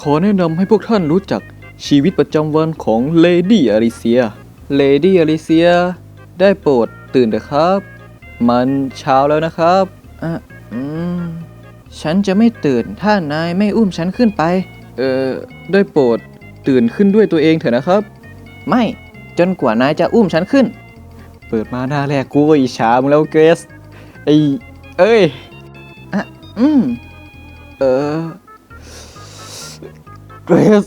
ขอแนะนำให้พวกท่านรู้จักชีวิตประจำวันของเลดี้อลิเซีย เลดี้อลิเซีย ได้โปรดตื่นเถอะครับ มันเช้าแล้วนะครับอะอืม ฉันจะไม่ตื่นถ้านายไม่อุ้มฉันขึ้นไป เอ่อ ได้โปรดตื่นขึ้นด้วยตัวเองเถอะนะครับ ไม่จนกว่านายจะอุ้มฉันขึ้น เปิดมาหน้าแรกกูก็อิจฉามึงแล้วเกรสไอเอ้ยอะอืม เออ เกรส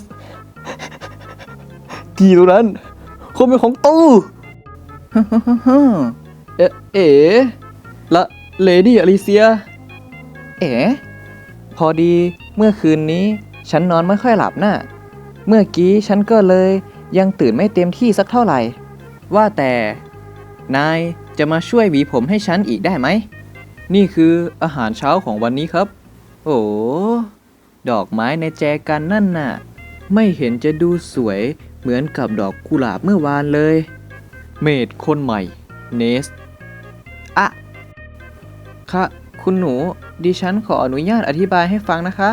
ที่ตรงนั้นคงเป็นของตู้เอ๊ะเอ๋ละเลดี้อลิเซีย เอ๋พอดีเมื่อคืนนี้ฉันนอนไม่ค่อยหลับน่ะ เมื่อกี้ฉันก็เลยยังตื่นไม่เต็มที่สักเท่าไหร่ ว่าแต่ นายจะมาช่วยหวีผมให้ฉันอีกได้ไหม นี่คืออาหารเช้าของวันนี้ครับ โอ้ ดอกไม้ในแจกันนั่นน่ะ ไม่เห็นจะดูสวยเหมือนกับดอกกุหลาบเมื่อวานเลย เมดคนใหม่ เนส อะค่ะคุณหนู ดิฉันขออนุญาตอธิบายให้ฟังนะคะ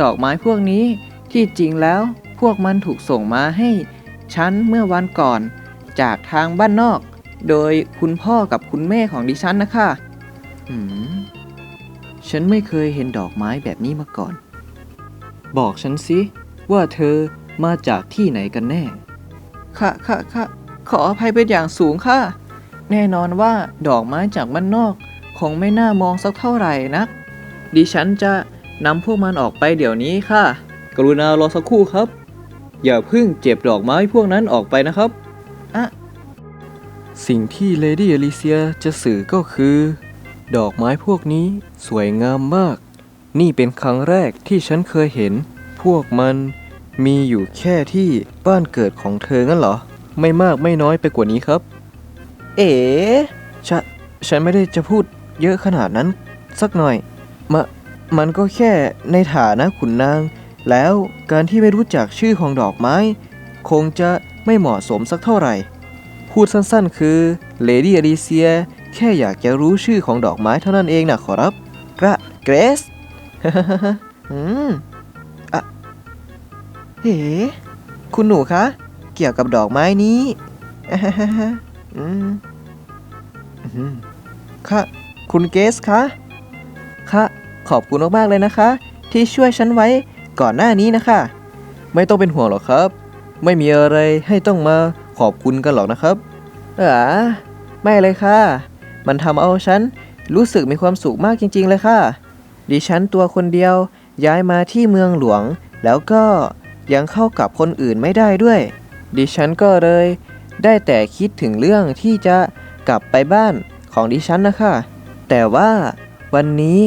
ดอกไม้พวกนี้ที่จริงแล้วพวกมันถูกส่งมาให้ฉันเมื่อวันก่อน จากทางบ้านนอก โดยคุณพ่อกับคุณแม่ของดิฉันนะคะ อืม ฉันไม่เคยเห็นดอกไม้แบบนี้มาก่อน บอกฉันสิว่าเธอมาจากที่ไหนกันแน่ ค่ะค่ะค่ะขออภัยเป็นอย่างสูงค่ะ แน่นอนว่าดอกไม้จากบ้านนอก คงไม่น่ามองสักเท่าไหร่นัก ดิฉันจะนำพวกมันออกไปเดี๋ยวนี้ค่ะ กรุณารอสักครู่ครับ อย่าเพิ่งเจ็บดอกไม้พวกนั้นออกไปนะครับ อะสิ่งที่เลดี้อลิเซียจะสื่อก็คือ ดอกไม้พวกนี้สวยงามมาก นี่เป็นครั้งแรกที่ฉันเคยเห็น พวกมันมีอยู่แค่ที่บ้านเกิดของเธองั้นเหรอ ไม่มากไม่น้อยไปกว่านี้ครับ เอ๋ฉะฉันไม่ได้จะพูดเยอะขนาดนั้นสักหน่อยมะมันก็แค่ในฐานะขุนนาง แล้วการที่ไม่รู้จักชื่อของดอกไม้ คงจะไม่เหมาะสมสักเท่าไหร่ พูดสั้นๆ คือเลดี้อลิเซียแค่อยากจะรู้ชื่อของดอกไม้เท่านั้นเองนะขอรับกระเกรส อืมอะเฮ้คุณหนูคะ เกี่ยวกับดอกไม้นี้อืมอืมค่ะ คุณเกสคะค่ะขอบคุณมากๆเลยนะคะ ที่ช่วยฉันไว้ก่อนหน้านี้นะคะ ไม่ต้องเป็นห่วงหรอกครับ ไม่มีอะไรให้ต้องมาขอบคุณกันหรอกนะครับเออไม่เลยค่ะ มันทำเอาฉันรู้สึกมีความสุขมากจริง ๆ เลยค่ะ ดิฉันตัวคนเดียวย้ายมาที่เมืองหลวง แล้วก็ยังเข้ากับคนอื่นไม่ได้ด้วย ดิฉันก็เลย ได้แต่คิดถึงเรื่องที่จะกลับไปบ้านของดิฉันนะคะ แต่ว่าวันนี้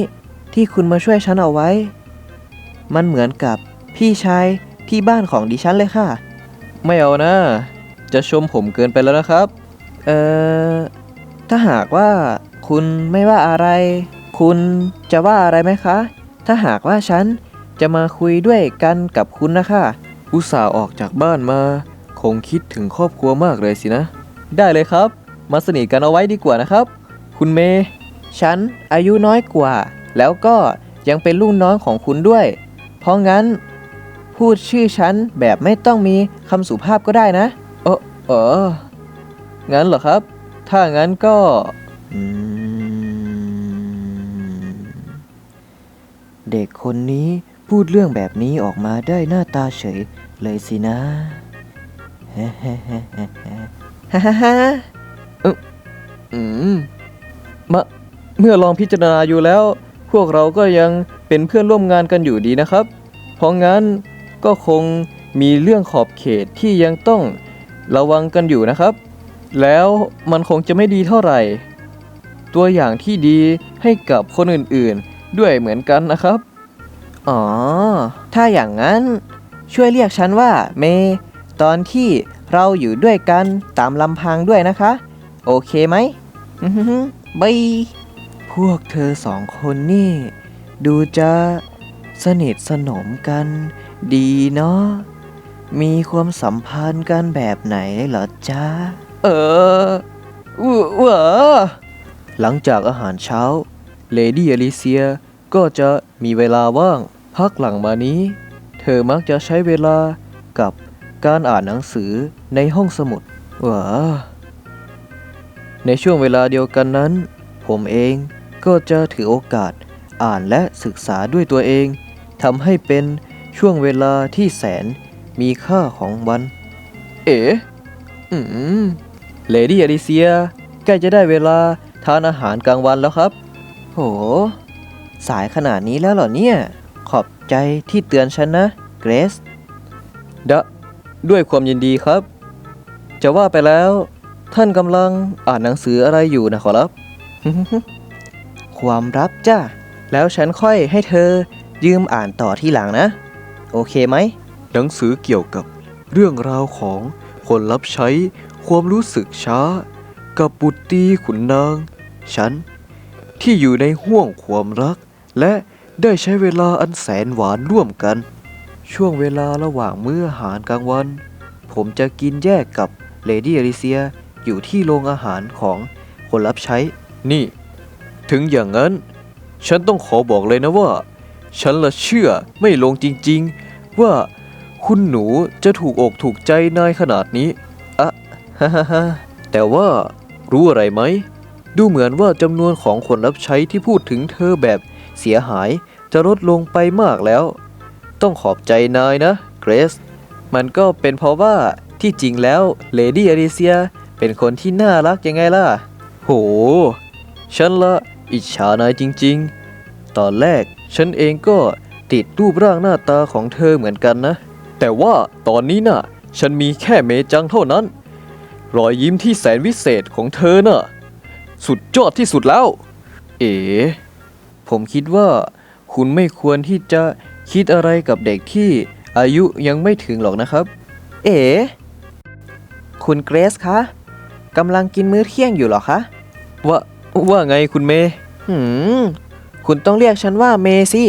ที่คุณมาช่วยฉันเอาไว้ มันเหมือนกับพี่ชายที่บ้านของดิฉันเลยค่ะ ไม่เอานะ จะชมผมเกินไปแล้วนะครับ เอ่อ ถ้าหากว่าคุณไม่ว่าอะไร คุณจะว่าอะไรไหมคะ ถ้าหากว่าฉันจะมาคุยด้วยกันกับคุณนะคะอุตส่าห์ออกจากบ้านมา คงคิดถึงครอบครัวมากเลยสินะ ได้เลยครับ มาสนิทกันเอาไว้ดีกว่านะครับ คุณเมย์ฉันอายุน้อยกว่า แล้วก็ยังเป็นลูกน้องของคุณด้วย เพราะงั้น พูดชื่อฉันแบบไม่ต้องมีคำสุภาพก็ได้นะ เออเอองั้นเหรอครับ ถ้างั้นก็ อืม เด็กคนนี้พูดเรื่องแบบนี้ออกมาได้หน้าตาเฉยเลยสินะฮ่าฮ่าฮ่าฮ่าฮ่าฮ่าฮ่าเอออืมมะเมื่อลองพิจารณาอยู่แล้ว พวกเราก็ยังเป็นเพื่อนร่วมงานกันอยู่ดีนะครับ เพราะงั้นก็คงมีเรื่องขอบเขตที่ยังต้องระวังกันอยู่นะครับ แล้วมันคงจะไม่ดีเท่าไหร่ ตัวอย่างที่ดีให้กับคนอื่นๆ ด้วยเหมือนกันนะครับ อ๋อ ถ้าอย่างนั้นช่วยเรียกฉันว่าเมย์ตอนที่เราอยู่ด้วยกันตามลำพังด้วยนะคะ โอเคไหมอือหือบายพวกเธอสองคนนี่ ดูจะสนิทสนมกัน ดีเนาะมีความสัมพันธ์กันแบบไหนเหรอจ๊ะ เออเวอหลังจากอาหารเช้า เลดี้อลิเซีย ก็จะมีเวลาว่างพักหลังมานี้ เธอมักจะใช้เวลากับการอ่านหนังสือในห้องสมุดว้าในช่วงเวลาเดียวกันนั้น ผมเองก็จะถือโอกาสอ่านและศึกษาด้วยตัวเองทำให้เป็นช่วงเวลาที่แสนมีค่าของวัน เอ๋อืมเลดี้อลิเซีย ใกล้จะได้เวลาทานอาหารกลางวันแล้วครับ โห สายขนาดนี้แล้วเหรอเนี่ย ขอบใจที่เตือนฉันนะเกรซดะด้วยความยินดีครับ จะว่าไปแล้ว ท่านกำลังอ่านหนังสืออะไรอยู่นะขอรับ ความรับจ้าแล้วฉันค่อยให้เธอยืมอ่านต่อที่หลังนะ โอเคไหม หนังสือเกี่ยวกับเรื่องราวของคนรับใช้ความรู้สึกช้า กับบุตรีขุนนาง ฉัน ที่อยู่ในห่วงความรัก และได้ใช้เวลาอันแสนหวานร่วมกัน ช่วงเวลาระหว่างมื้ออาหารกลางวัน ผมจะกินแยกกับเลดี้อลิเซียอยู่ที่โรงอาหารของคนรับใช้ นี่ ถึงอย่างนั้น ฉันต้องขอบอกเลยนะว่า ฉันละเชื่อไม่ลงจริงๆ ว่าคุณหนูจะถูกอกถูกใจนายขนาดนี้อะฮ่าฮ่าฮ่าแต่ว่ารู้อะไรไหม ดูเหมือนว่าจำนวนของคนรับใช้ที่พูดถึงเธอแบบ เสียหายจะลดลงไปมากแล้ว ต้องขอบใจนายนะเกรซมันก็เป็นเพราะว่าที่จริงแล้วเลดี้อลิเซียเป็นคนที่น่ารักยังไงล่ะ โห ฉันละอิจฉานายจริงๆ ตอนแรกฉันเองก็ติดรูปร่างหน้าตาของเธอเหมือนกันนะ แต่ว่าตอนนี้น่ะ ฉันมีแค่เมจังเท่านั้น รอยยิ้มที่แสนวิเศษของเธอน่ะ สุดยอดที่สุดแล้ว เอ๋ ผมคิดว่า คุณไม่ควรที่จะคิดอะไรกับเด็กที่อายุยังไม่ถึงหรอกนะครับ เอ๋คุณเกรซคะกำลังกินมื้อเที่ยงอยู่หรอคะ ว่าว่าไงคุณเมย์หืมคุณต้องเรียกฉันว่าเมย์สิ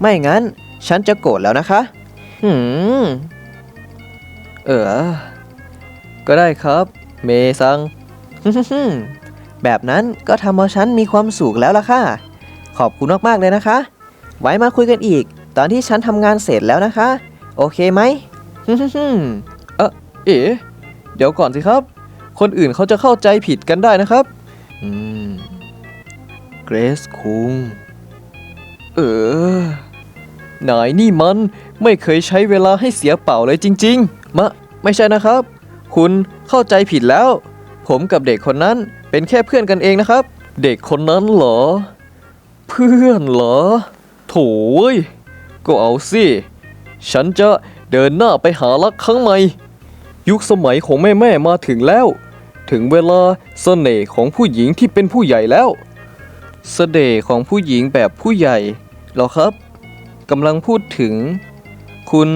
ไม่งั้น ฉันจะโกรธแล้วนะคะ หืม เออ ก็ได้ครับ เมซัง แบบนั้นก็ทำเอาฉันมีความสุขแล้วล่ะค่ะ ขอบคุณมากๆเลยนะคะ ไว้มาคุยกันอีก ตอนที่ฉันทำงานเสร็จแล้วนะคะ โอเคไหมเออเอ๋เดี๋ยวก่อนสิครับ คนอื่นเขาจะเข้าใจผิดกันได้นะครับ อืม เกรซคุง เออ นายนี่มันไม่เคยใช้เวลาให้เสียเปล่าเลยจริง ๆ มะ ไม่ใช่นะครับ คุณเข้าใจผิดแล้ว ผมกับเด็กคนนั้นเป็นแค่เพื่อนกันเองนะครับ เด็กคนนั้นเหรอ พื่อนเหรอ โถ่เว้ยก็เอาสิ ฉันจะเดินหน้าไปหารักครั้งใหม่ ยุคสมัยของแม่แม่มาถึงแล้ว ถึงเวลาเสน่ห์ของผู้หญิงที่เป็นผู้ใหญ่แล้วเสน่ห์ของผู้หญิงแบบผู้ใหญ่เหรอครับกำลังพูดถึง คุณ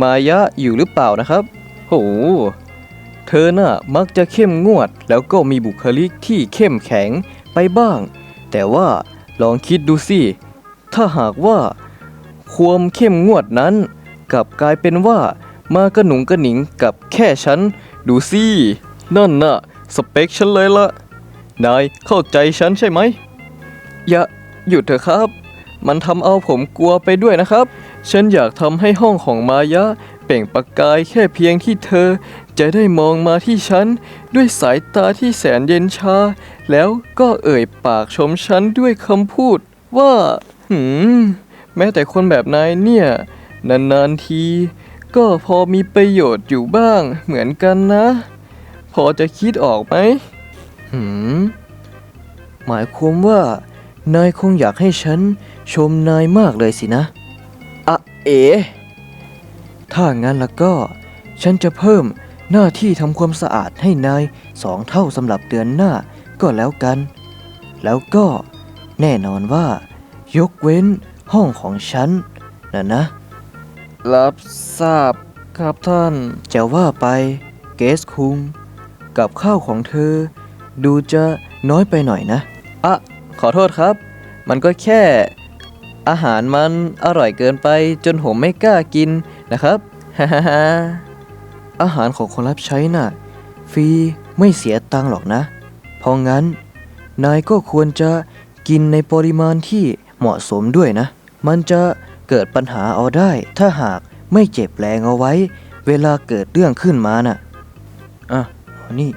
มายะอยู่หรือเปล่านะครับ โห เธอน่ะมักจะเข้มงวดแล้วก็มีบุคลิกที่เข้มแข็งไปบ้าง แต่ว่า ลองคิดดูสิ ถ้าหากว่า ความเข้มงวดนั้นกลับกลายเป็นว่ามากระหนุงกระหนิงกับแค่ฉัน ดูสิ นั่นน่ะ สเปคฉันเลยละนายเข้าใจฉันใช่ไหม อย่าหยุดเถอะครับ มันทำเอาผมกลัวไปด้วยนะครับ ฉันอยากทำให้ห้องของมายะเปล่งประกายแค่เพียงที่เธอ จะได้มองมาที่ฉันด้วยสายตาที่แสนเย็นชา แล้วก็เอ่ยปากชมฉันด้วยคำพูดว่า หืม แม้แต่คนแบบนายเนี่ย นานๆที ก็พอมีประโยชน์อยู่บ้างเหมือนกันนะ พอจะคิดออกไหม หืม หมายความว่า นายคงอยากให้ฉันชมนายมากเลยสินะอะเอ๋ถ้างั้นแล้วก็ ฉันจะเพิ่ม หน้าที่ทำความสะอาดให้นายสองเท่าสำหรับเดือนหน้าก็แล้วกัน แล้วก็แน่นอนว่า ยกเว้นห้องของฉันนะนะ รับทราบครับท่าน จะว่าไปเกสคุง กับข้าวของเธอ ดูจะน้อยไปหน่อยนะ อะขอโทษครับ มันก็แค่ อาหารมันอร่อยเกินไปจนผมไม่กล้ากินนะครับฮ่าฮ่าฮ่า อาหารของคนรับใช้น่ะ ฟรีไม่เสียตังหรอกนะ เพราะงั้น นายก็ควรจะกินในปริมาณที่เหมาะสมด้วยนะ มันจะเกิดปัญหาเอาได้ ถ้าหากไม่เจ็บแรงเอาไว้ เวลาเกิดเรื่องขึ้นมาน่ะอะนี่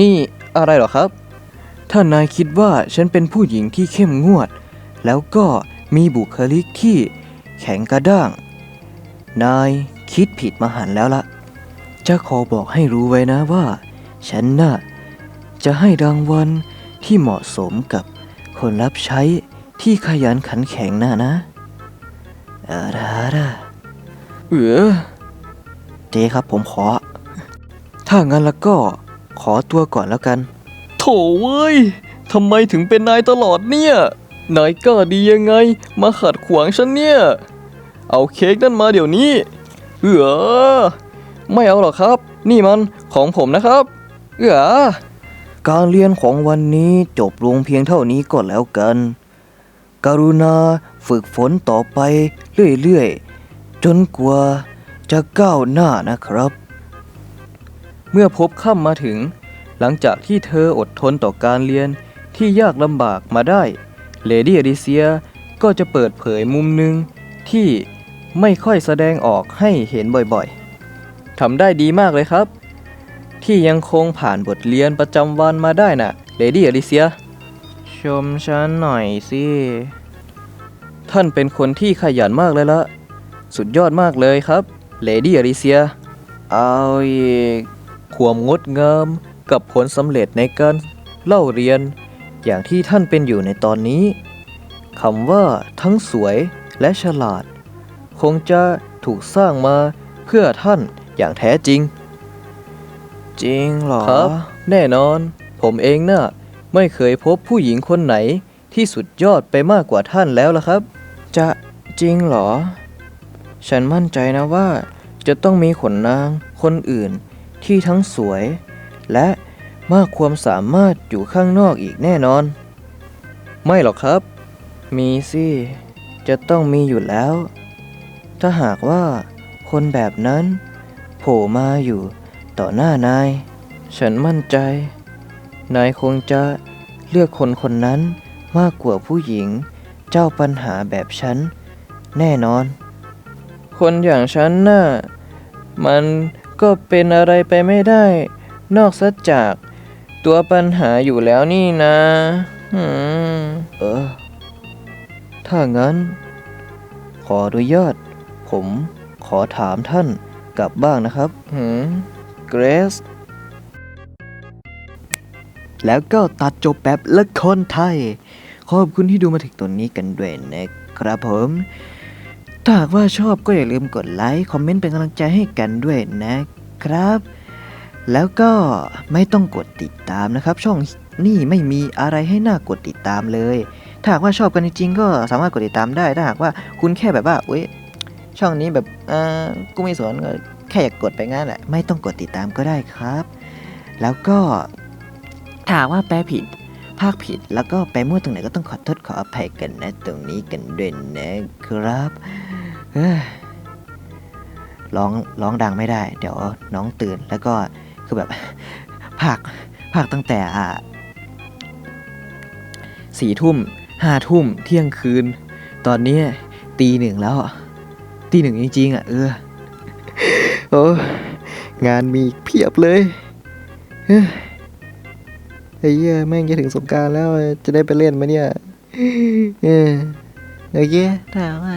นี่อะไรหรอครับ ถ้านายคิดว่าฉันเป็นผู้หญิงที่เข้มงวด แล้วก็มีบุคลิกที่แข็งกระด้าง นาย คิดผิดมาหันแล้วละจะขอบอกให้รู้ไว้นะว่า ฉันน่ะจะให้รางวัลที่เหมาะสมกับคนรับใช้ที่ขยันขันแข็งน่ะนะอะไรนะเออเจครับผมขอ ถ้างั้นแล้วก็ขอตัวก่อนแล้วกัน โถเว้ยทำไมถึงเป็นนายตลอดเนี่ยนายกล้าดียังไง มาขัดขวางฉันเนี่ย เอาเค้กนั่นมาเดี๋ยวนี้ เออไม่เอาหรอกครับ นี่มันของผมนะครับ เออการเรียนของวันนี้จบลงเพียงเท่านี้ก็แล้วกัน กรุณาฝึกฝนต่อไปเรื่อยๆ จนกว่าจะก้าวหน้านะครับ เมื่อพบค่ำมาถึง หลังจากที่เธออดทนต่อการเรียนที่ยากลำบากมาได้ เลดี้อดิเซียก็จะเปิดเผยมุมหนึ่งที่ ไม่ค่อยแสดงออกให้เห็นบ่อยๆทำได้ดีมากเลยครับ ที่ยังคงผ่านบทเรียนประจำวันมาได้น่ะเลดี้อดิเซีย ชมฉันหน่อยสิ ท่านเป็นคนที่ขยันมากเลยละสุดยอดมากเลยครับเลดี้อดิเซีย เอาอีกความงดงามกับผลสำเร็จในการเล่าเรียน อย่างที่ท่านเป็นอยู่ในตอนนี้คำว่าทั้งสวยและฉลาด คงจะถูกสร้างมาเพื่อท่านอย่างแท้จริง จริงเหรอ ครับ แน่นอน ผมเองน่ะไม่เคยพบผู้หญิงคนไหนที่สุดยอดไปมากกว่าท่านแล้วล่ะครับ จะจริงเหรอ ฉันมั่นใจนะว่า จะต้องมีขนนางคนอื่นที่ทั้งสวย และมากความสามารถอยู่ข้างนอกอีกแน่นอน ไม่หรอกครับ มีสิ จะต้องมีอยู่แล้ว ถ้าหากว่าคนแบบนั้น โผล่มาอยู่ต่อหน้านาย ฉันมั่นใจ นายคงจะเลือกคนคนนั้นมากกว่าผู้หญิง เจ้าปัญหาแบบฉัน แน่นอน คนอย่างฉันน่ะมันก็เป็นอะไรไปไม่ได้ นอกซะจากตัวปัญหาอยู่แล้วนี่นะอืมเออ ถ้างั้น ขออนุญาต ผมขอถามท่านกลับบ้างนะครับหืมเกรซแล้วก็ตัดจบแบบละครไทย ขอบคุณที่ดูมาถึงตรงนี้กันด้วยนะครับผมถ้าหากว่าชอบก็อย่าลืมกดไลค์คอมเมนต์เป็นกำลังใจให้กันด้วยนะครับ แล้วก็ไม่ต้องกดติดตามนะครับ ช่องนี่ไม่มีอะไรให้น่ากดติดตามเลย ถ้าหากว่าชอบกันจริงๆก็สามารถกดติดตามได้ ถ้าหากว่าคุณแค่แบบว่าเว้ย ช่องนี้แบบอ่ากูไม่สนก็แค่อยากกดไปงั้นแหละ ไม่ต้องกดติดตามก็ได้ครับ แล้วก็ถาหากว่าแปลผิดภาคผิดแล้วก็ไปมั่วตรงไหนก็ต้องขอโทษขออภัยกันนะ ตรงนี้กันด้วยนะครับร้องร้องดังไม่ได้ เดี๋ยวน้องตื่นแล้วก็คือแบบภาคภาคตั้งแต่อ่าสี่ทุ่มห้าทุ่มเที่ยงคืน ตอนนี้ตีหนึ่งแล้วอะ ตีหนึ่งจริงๆอะเออโอ้งานมีเพียบเลยเฮ้ยไอ้เหี้ยแม่งจะถึงสงการแล้วจะได้ไปเล่นไหมเนี่ยเออโอเคถ้าว่า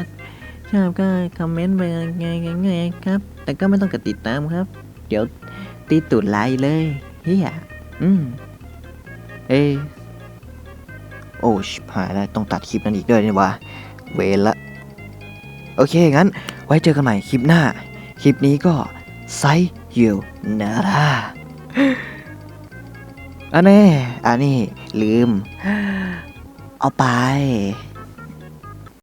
ชอบก็คอมเมนต์ไปไงไงครับ แต่ก็ไม่ต้องกดติดตามครับ เดี๋ยวตีตูดไลเลยเฮียอืมเอโอ้ชิบหายแล้วต้องตัดคลิปนั้นอีกด้วยนี่วะเวละ โอเค งั้น ไว้เจอกันใหม่คลิปหน้า คลิปนี้ก็ไซยูนาราอันนี้ อันนี้ลืม เอาไป